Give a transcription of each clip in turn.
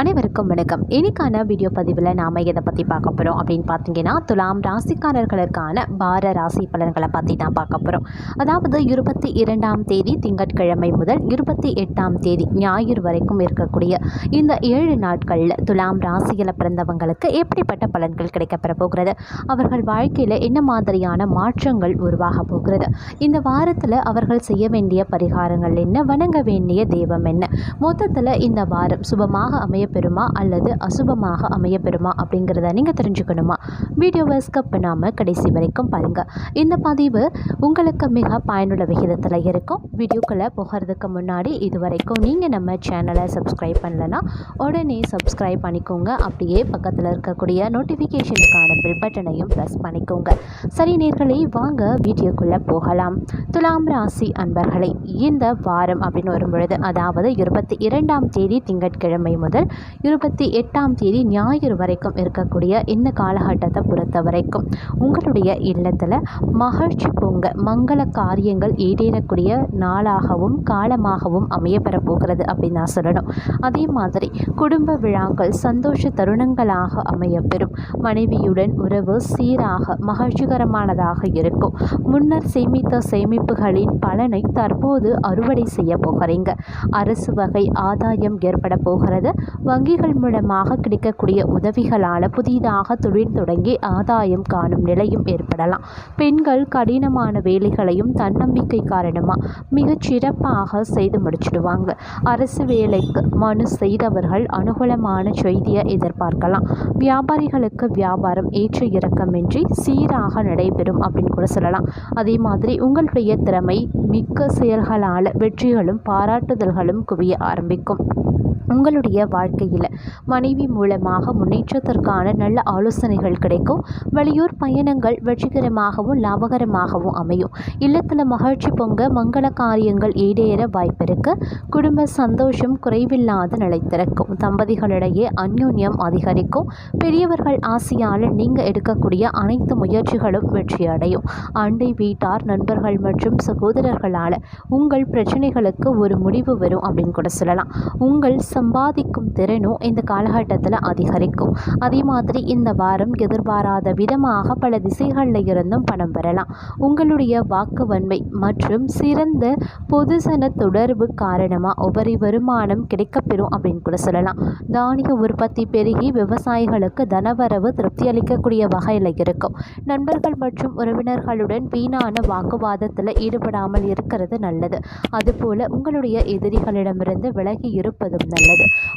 அனைவருக்கும் வணக்கம். இன்னைக்கான வீடியோ பதிவில் நாம் எதை பற்றி பார்க்க போகிறோம் அப்படின்னு பார்த்தீங்கன்னா துலாம் ராசிக்காரர்களுக்கான வார ராசி பலன்களை பற்றி தான் பார்க்க போகிறோம் அதாவது இருபத்தி இரண்டாம் தேதி திங்கட்கிழமை முதல் இருபத்தி எட்டாம் தேதி ஞாயிறு வரைக்கும் இருக்கக்கூடிய இந்த ஏழு நாட்களில் துலாம் ராசியில் பிறந்தவங்களுக்கு எப்படிப்பட்ட பலன்கள் கிடைக்கப்பெற போகிறது? அவர்கள் வாழ்க்கையில் என்ன மாதிரியான மாற்றங்கள் உருவாக போகிறது? இந்த வாரத்தில் அவர்கள் செய்ய வேண்டிய பரிகாரங்கள் என்ன? வணங்க வேண்டிய தெய்வம் என்ன? மொத்தத்தில் இந்த வாரம் சுபமாக அமைய அமையப்பெறுமா அல்லது அசுபமாக அமையப்பெறுமா அப்படிங்கிறத நீங்கள் தெரிஞ்சுக்கணுமா? வீடியோவை ஸ்கப் பண்ணாமல் கடைசி வரைக்கும் பாருங்கள் இந்த பதிவு உங்களுக்கு மிக பயனுள்ள விகிதத்தில் இருக்கும். வீடியோக்களை போகிறதுக்கு முன்னாடி இது வரைக்கும் நீங்கள் நம்ம சேனலை சப்ஸ்கிரைப் பண்ணலைன்னா உடனே சப்ஸ்கிரைப் பண்ணிக்கோங்க. அப்படியே பக்கத்தில் இருக்கக்கூடிய நோட்டிஃபிகேஷனுக்கான பில் பட்டனையும் ப்ரெஸ் பண்ணிக்கோங்க. சரி நேர்களை வாங்க வீடியோக்குள்ளே போகலாம். துலாம் ராசி அன்பர்களை இந்த வாரம் அப்படின்னு வரும்பொழுது அதாவது இருபத்தி இரண்டாம் தேதி திங்கட்கிழமை முதல் இருபத்தி எட்டாம் தேதி ஞாயிறு வரைக்கும் இருக்கக்கூடிய இந்த காலகட்டத்தை பொறுத்த வரைக்கும் உங்களுடைய இல்லத்தில் மகிழ்ச்சி பொங்க மங்கள காரியங்கள் ஈடேறக்கூடிய நாளாகவும் காலமாகவும் அமையப்பெற போகிறது அப்படின்னு நான் சொல்லணும். அதே மாதிரி குடும்ப விழாக்கள் சந்தோஷ தருணங்களாக அமையப்பெறும் மனைவியுடன் உறவு சீராக மகிழ்ச்சிகரமானதாக இருக்கும். முன்னர் சேமித்த சேமிப்புகளின் பலனை தற்போது அறுவடை செய்ய போகிறீங்க. அரசு வகை ஆதாயம் ஏற்பட போகிறது. வங்கிகள் மூலமாக கிடைக்கக்கூடிய உதவிகளால் புதிதாக தொழில் தொடங்கி ஆதாயம் காணும் நிலையும் ஏற்படலாம். பெண்கள் கடினமான வேலைகளையும் தன்னம்பிக்கை காரணமாக மிகச் சிறப்பாக செய்து முடிச்சிடுவாங்க. அரசு வேலைக்கு மனு செய்தவர்கள் அனுகூலமான செய்தியை எதிர்பார்க்கலாம். வியாபாரிகளுக்கு வியாபாரம் ஏற்ற இறக்கமின்றி சீராக நடைபெறும் அப்படின்னு கூட சொல்லலாம். அதே மாதிரி உங்களுடைய திறமை மிக்க செயல்களால் வெற்றிகளும் பாராட்டுதல்களும் குவிய ஆரம்பிக்கும். உங்களுடைய வாழ்க்கையில் மனைவி மூலமாக முன்னேற்றத்திற்கான நல்ல ஆலோசனைகள் கிடைக்கும். வெளியூர் பயணங்கள் வெற்றிகரமாகவும் லாபகரமாகவும் அமையும். இல்லத்தில் மகிழ்ச்சி பொங்க மங்கள காரியங்கள் ஈடேற வாய்ப்பிருக்கு குடும்ப சந்தோஷம் குறைவில்லாத நிலைத்திருக்கும் தம்பதிகளிடையே அந்யோன்யம் அதிகரிக்கும். பெரியவர்கள் ஆசையால் நீங்கள் எடுக்கக்கூடிய அனைத்து முயற்சிகளும் வெற்றியடையும் அண்டை வீட்டார் நண்பர்கள் மற்றும் சகோதரர்களால் உங்கள் பிரச்சனைகளுக்கு ஒரு முடிவு வரும் அப்படின்னு கூட சொல்லலாம். உங்கள் சம்பாதிக்கும் திறனும் இந்த காலகட்டத்தில் அதிகரிக்கும். அதே மாதிரி இந்த வாரம் எதிர்பாராத விதமாக பல திசைகளில் இருந்தும் பணம் பெறலாம். உங்களுடைய வாக்கு வன்மை மற்றும் சிறந்த பொதுசன தொடர்பு காரணமாக உபரி வருமானம் கிடைக்கப்பெறும் அப்படின்னு கூட சொல்லலாம். தானிய உற்பத்தி பெருகி விவசாயிகளுக்கு தனவரவு திருப்தி அளிக்கக்கூடிய வகையில் இருக்கும். நண்பர்கள் மற்றும் உறவினர்களுடன் வீணான வாக்குவாதத்தில் ஈடுபடாமல் இருக்கிறது நல்லது. அதுபோல உங்களுடைய எதிரிகளிடமிருந்து விலகி இருப்பதும் நல்லது.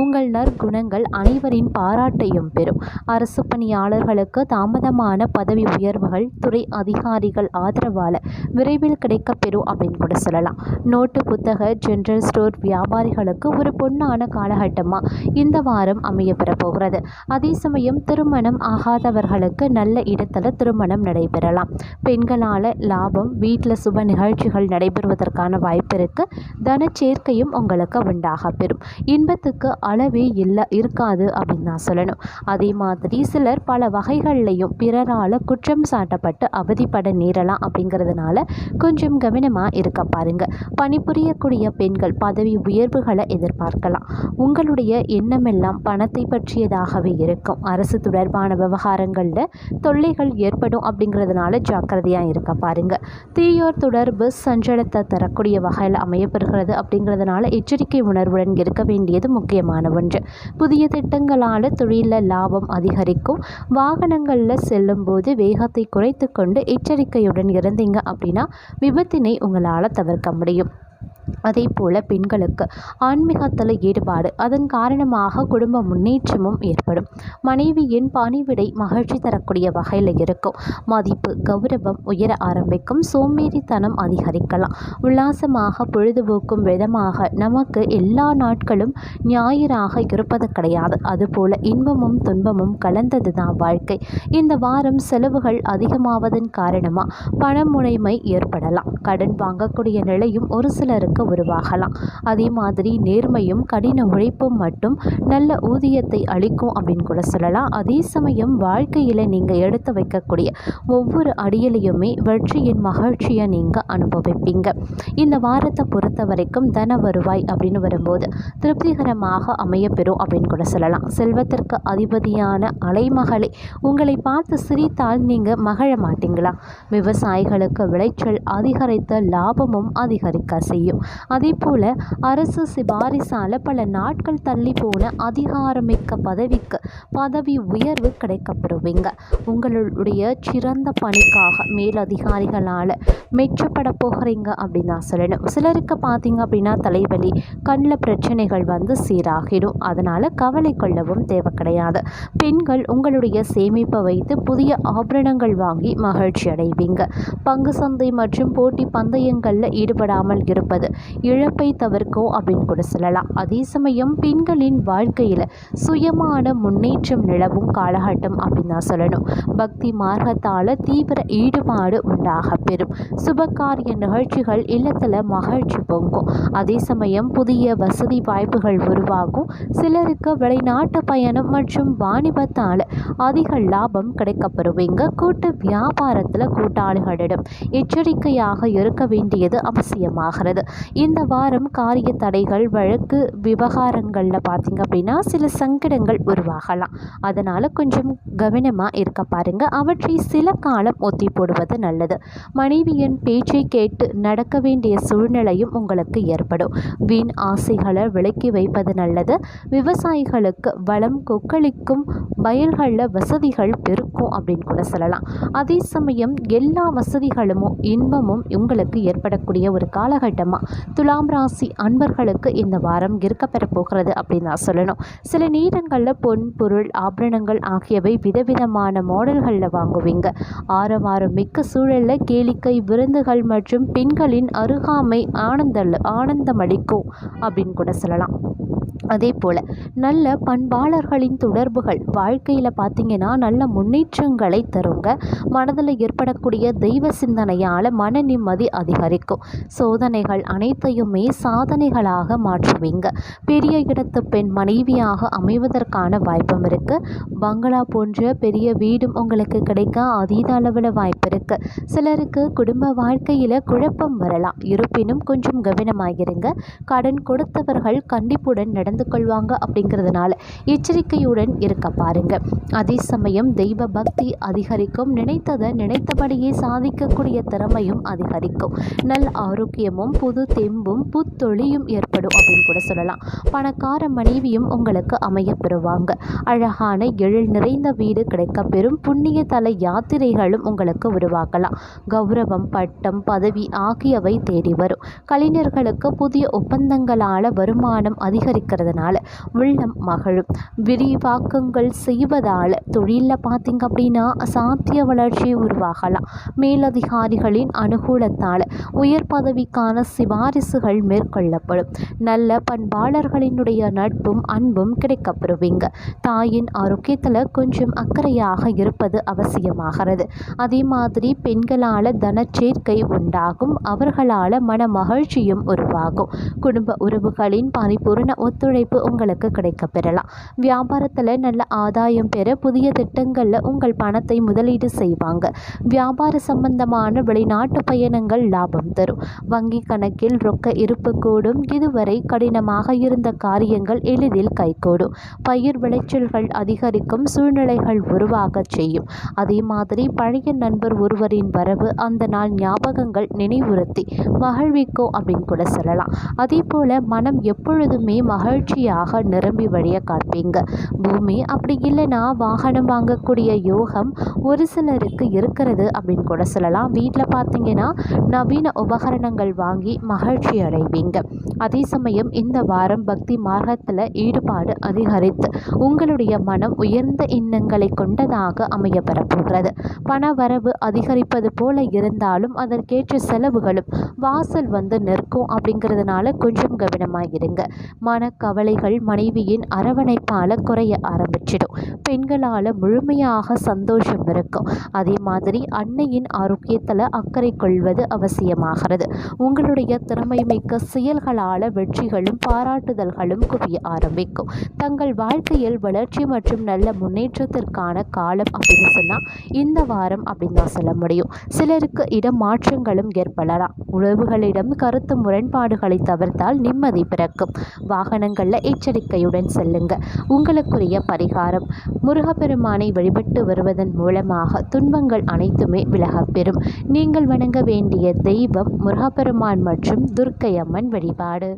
உங்கள் நற்குணங்கள் அனைவரின் பாராட்டையும் பெறும். அரசு பணியாளர்களுக்கு தாமதமான பதவி உயர்வுகள் துறை அதிகாரிகள் ஆதரவால் விரைவில் கிடைக்கப்பெறும் அப்படின்னு கூட சொல்லலாம். நோட்டு புத்தக ஜெனரல் ஸ்டோர் வியாபாரிகளுக்கு ஒரு பொன்னான காலகட்டமாக இந்த வாரம் அமையப்பெற போகிறது அதே சமயம் திருமணம் ஆகாதவர்களுக்கு நல்ல இடத்துல திருமணம் நடைபெறலாம். பெண்களால் லாபம் வீட்டில் சுப நிகழ்ச்சிகள் நடைபெறுவதற்கான வாய்ப்பு இருக்குது தனச்சேர்க்கையும் உங்களுக்கு உண்டாக பெறும். இன்பத்துக்கு அளவே இல்லை இருக்காது அப்படின்னு நான் சொல்லணும். அதே மாதிரி சிலர் பல வகைகள்லையும் பிறரால் குற்றம் சாட்டப்பட்டு அவதிப்பட நேரலாம் அப்படிங்கிறதுனால கொஞ்சம் கவனமாக இருக்க பாருங்க. பணிபுரியக்கூடிய பெண்கள் பதவி உயர்வுகளை எதிர்பார்க்கலாம். உங்களுடைய எண்ணமெல்லாம் பணத்தை பற்றியதாகவே இருக்கும். அரசு தொடர்பான விவகாரங்களில் தொல்லைகள் ஏற்படும் அப்படிங்கிறதுனால ஜாக்கிரதையாக இருக்க பாருங்க. தீயோர் தொடர்பு சஞ்சலத்தை தரக்கூடிய வகையில் அமையப்பெறுகிறது அப்படிங்கிறதுனால எச்சரிக்கை உணர்வுடன் இருக்க வேண்டியது முக்கியமான ஒன்று. புதிய திட்டங்களால் தொழிலில் லாபம் அதிகரிக்கும். வாகனங்களில் செல்லும்போது வேகத்தை குறைத்து கொண்டு எச்சரிக்கையுடன் இருந்தீங்க அப்படின்னா விபத்தினை உங்களால் தவிர்க்க முடியும். அதே போல் பெண்களுக்கு ஆன்மீகத்தில் ஈடுபாடு அதன் காரணமாக குடும்ப முன்னேற்றமும் ஏற்படும். மனைவியின் பணிவிடை மகிழ்ச்சி தரக்கூடிய வகையில் இருக்கும். மதிப்பு கௌரவம் உயர ஆரம்பிக்கும். சோம்பேறித்தனம் அதிகரிக்கலாம். உல்லாசமாக பொழுதுபோக்கும் விதமாக நமக்கு எல்லா நாட்களும் ஞாயிறாக இருப்பது கிடையாது. அதுபோல் இன்பமும் துன்பமும் கலந்தது தான் வாழ்க்கை. இந்த வாரம் செலவுகள் அதிகமாவதன் காரணமாக பணமுனைமை ஏற்படலாம். கடன் வாங்கக்கூடிய நிலையும் ஒரு சிலருக்கு உருவாகலாம். அதே மாதிரி நேர்மையும் கடின உழைப்பும் மட்டும் நல்ல ஊதியத்தை அளிக்கும் அப்படின்னு கூட சொல்லலாம். அதே சமயம் வாழ்க்கையில் நீங்கள் எடுத்து வைக்கக்கூடிய ஒவ்வொரு அடியிலையுமே வெற்றியின் மகிழ்ச்சியை நீங்கள் அனுபவிப்பீங்க. இந்த வாரத்தை பொறுத்த வரைக்கும் தன வருவாய் அப்படின்னு வரும்போது திருப்திகரமாக அமையப்பெறும் அப்படின்னு கூட சொல்லலாம். செல்வத்திற்கு அதிபதியான அலைமகளே உங்களை பார்த்து சிரித்தால் நீங்கள் மகிழ மாட்டீங்களா? விவசாயிகளுக்கு விளைச்சல் அதிகரித்த லாபமும் அதிகரிக்க செய்யும். அதே போல் அரசு சிபாரிசால் பல நாட்கள் தள்ளி போன அதிகாரமிக்க பதவிக்கு பதவி உயர்வு கிடைக்கப்பெறுவீங்க உங்களுடைய சிறந்த பணிக்காக மேலதிகாரிகளால் மெச்சப்பட போகிறீங்க அப்படின்னு நான் சொல்லணும். சிலருக்கு பார்த்தீங்க அப்படின்னா தலைவலி கண்ணில் பிரச்சனைகள் வந்து சீராகிடும். அதனால் கவலை கொள்ளவும் தேவை கிடையாது. பெண்கள் உங்களுடைய சேமிப்பை வைத்து புதிய ஆபரணங்கள் வாங்கி மகிழ்ச்சி அடைவீங்க. பங்கு சந்தை மற்றும் போட்டி பந்தயங்களில் ஈடுபடாமல் இருப்பது இழப்பை தவிர்க்கும் அப்படின்னு கூட சொல்லலாம். அதே சமயம் பெண்களின் வாழ்க்கையில் சுயமான முன்னேற்றம் நிலவும் காலகட்டம் அப்படின்னு தான் சொல்லணும். பக்தி மார்க்கத்தால் தீவிர ஈடுபாடு உண்டாக பெறும். சுபகாரிய நிகழ்ச்சிகள் இல்லத்தில் மகிழ்ச்சி பொங்கும். அதே சமயம் புதிய வசதி வாய்ப்புகள் உருவாகும். சிலருக்கு வெளிநாட்டு பயணம் மற்றும் வாணிபத்தால் அதிக லாபம் கிடைக்கப்பெறுவீங்க கூட்டு வியாபாரத்தில் கூட்டாளிகளிடம் எச்சரிக்கையாக இருக்க வேண்டியது அவசியமாகிறது. இந்த வாரம் காரிய தடைகள் வழக்கு விவகாரங்களில் பார்த்திங்க அப்படின்னா சில சங்கடங்கள் உருவாகலாம். அதனால் கொஞ்சம் கவனமாக இருக்க பாருங்கள் அவற்றை சில காலம் ஒத்தி போடுவது நல்லது. மனைவியின் பேச்சை கேட்டு நடக்க வேண்டிய சூழ்நிலையும் உங்களுக்கு ஏற்படும். வீண் ஆசைகளை விலக்கி வைப்பது நல்லது. விவசாயிகளுக்கு வளம் கொக்களிக்கும் வயல்களில் வசதிகள் பெருக்கும் அப்படின்னு கூட சொல்லலாம். அதே சமயம் எல்லா வசதிகளும் இன்பமும் உங்களுக்கு ஏற்படக்கூடிய ஒரு காலகட்டமாக துலாம் ராசி அன்பர்களுக்கு இந்த வாரம் இருக்கப்பெற போகிறது அப்படின்னு நான் சொல்லணும். சில நேரங்களில் பொன் பொருள் ஆபரணங்கள் ஆகியவை விதவிதமான மாடல்களில் வாங்குவீங்க. ஆரவாரம் மிக்க சூழலில் கேளிக்கை விருந்துகள் மற்றும் பெண்களின் அருகாமை ஆனந்த ஆனந்தமளிக்கும் அப்படின்னு கூட சொல்லலாம். அதே போல் நல்ல பண்பாளர்களின் தொடர்புகள் வாழ்க்கையில் பார்த்திங்கன்னா நல்ல முன்னேற்றங்களை தருங்க. மனதில் ஏற்படக்கூடிய தெய்வ சிந்தனையால் மன நிம்மதி அதிகரிக்கும். சோதனைகள் அனைத்தையுமே சாதனைகளாக மாற்றுவீங்க. பெரிய இடத்து பெண் மனைவியாக அமைவதற்கான வாய்ப்பும் இருக்குது பங்களா போன்ற பெரிய வீடும் உங்களுக்கு கிடைக்க அதீத அளவில் வாய்ப்பு இருக்குது சிலருக்கு குடும்ப வாழ்க்கையில் குழப்பம் வரலாம். இருப்பினும் கொஞ்சம் கவனமாகிருங்க கடன் கொடுத்தவர்கள் கண்டிப்புடன் நட நடந்து கொள்வாங்க அப்படிங்கிறதுனால எச்சரிக்கையுடன் இருக்க பாருங்க. அதே சமயம் தெய்வ பக்தி அதிகரிக்கும். நினைத்ததை நினைத்தபடியே சாதிக்கக்கூடிய திறமையும் அதிகரிக்கும். நல் ஆரோக்கியமும் புது தெம்பும் புத்தொழியும் ஏற்படும் அப்படின்னு கூட சொல்லலாம். பணக்கார மனைவியும் உங்களுக்கு அமைய பெறுவாங்க அழகான எழில் நிறைந்த வீடு கிடைக்க பெறும் புண்ணிய தல யாத்திரைகளும் உங்களுக்கு உருவாக்கலாம். கௌரவம் பட்டம் பதவி ஆகியவை தேடி வரும். கலைஞர்களுக்கு புதிய ஒப்பந்தங்களால் வருமானம் அதிகரிக்கிறது. செய்வதனால உள்ளம் மகளும் விரிவாக்கங்கள் செய்வதால் தொழிலில் பார்த்திங்க அப்படின்னா சாத்திய வளர்ச்சி உருவாகலாம். மேலதிகாரிகளின் அனுகூலத்தால் உயர் பதவிக்கான சிபாரிசுகள் மேற்கொள்ளப்படும். நல்ல பண்பாளர்களினுடைய நட்பும் அன்பும் கிடைக்கப்பெறுவீங்க. தாயின் ஆரோக்கியத்தில் கொஞ்சம் அக்கறையாக இருப்பது அவசியமாகிறது. அதே மாதிரி பெண்களால் தனச்சேர்க்கை உண்டாகும். அவர்களால் மன மகிழ்ச்சியும் உருவாகும். குடும்ப உறவுகளின் பரிபூர்ண ஒத்துழைப்பு ஒத்துழைப்பு உங்களுக்கு கிடைக்க பெறலாம் வியாபாரத்தில் நல்ல ஆதாயம் பெற புதிய திட்டங்களில் உங்கள் பணத்தை முதலீடு செய்வாங்க. வியாபார சம்பந்தமான வெளிநாட்டு பயணங்கள் லாபம் தரும். வங்கி கணக்கில் ரொக்க இருப்பு கூடும். இதுவரை கடினமாக இருந்த காரியங்கள் எளிதில் கைகூடும். பயிர் விளைச்சல்கள் அதிகரிக்கும். சூழ்நிலைகள் உருவாக செய்யும். அதே மாதிரி பழைய நண்பர் ஒருவரின் வரவு அந்த நாள் ஞாபகங்கள் நினைவுறுத்தி மகிழ்விக்கும் அப்படின்னு கூட சொல்லலாம். அதே போல மனம் எப்பொழுதுமே மகிழ்ச்சி மகிழ்ச்சியாக நிரம்பி வழிய காட்பீங்க பூமி அப்படி இல்லைன்னா வாகனம் வாங்கக்கூடிய யோகம் ஒரு சிலருக்கு இருக்கிறது அப்படின்னு கூட சொல்லலாம். வீட்டில் பார்த்தீங்கன்னா நவீன உபகரணங்கள் வாங்கி மகிழ்ச்சி அடைவீங்க. அதே சமயம் இந்த வாரம் பக்தி மார்க்கத்தில் ஈடுபாடு அதிகரித்து உங்களுடைய மனம் உயர்ந்த எண்ணங்களை கொண்டதாக அமைய பெறப்போகிறது. பண வரவு அதிகரிப்பது போல இருந்தாலும் அதற்கேற்ற செலவுகளும் வாசல் வந்து நிற்கும் அப்படிங்கிறதுனால கொஞ்சம் கவனமாக இருங்க. மனக்க கவலைகள் மனைவியின் அரவணைப்பால் குறைய ஆரம்பிச்சிடும். பெண்களால் முழுமையாக சந்தோஷம் இருக்கும். அதே மாதிரி அன்னையின் ஆரோக்கியத்தில் அக்கறை கொள்வது அவசியமாகிறது. உங்களுடைய திறமை மிக்க செயல்களால் வெற்றிகளும் பாராட்டுதல்களும் குவிய ஆரம்பிக்கும். தங்கள் வாழ்க்கையில் வளர்ச்சி மற்றும் நல்ல முன்னேற்றத்திற்கான காலம் அப்படின்னு சொன்னால் இந்த வாரம் அப்படின்னு தான் சொல்ல முடியும். சிலருக்கு இடம் மாற்றங்களும் ஏற்படலாம். உறவுகளிடம் கருத்து முரண்பாடுகளை தவிர்த்தால் நிம்மதி பிறக்கும். வாகனங்களில் எச்சரிக்கையுடன் செல்லுங்க. உங்களுக்குரிய பரிகாரம் முருகப்பெருமானை வழிபட்டு வருவதன் மூலமாக துன்பங்கள் அனைத்துமே விலகப்பெறும். நீங்கள் வணங்க வேண்டிய தெய்வம் முருகப்பெருமான் மற்றும் துர்க்கை அம்மன் வழிபாடு.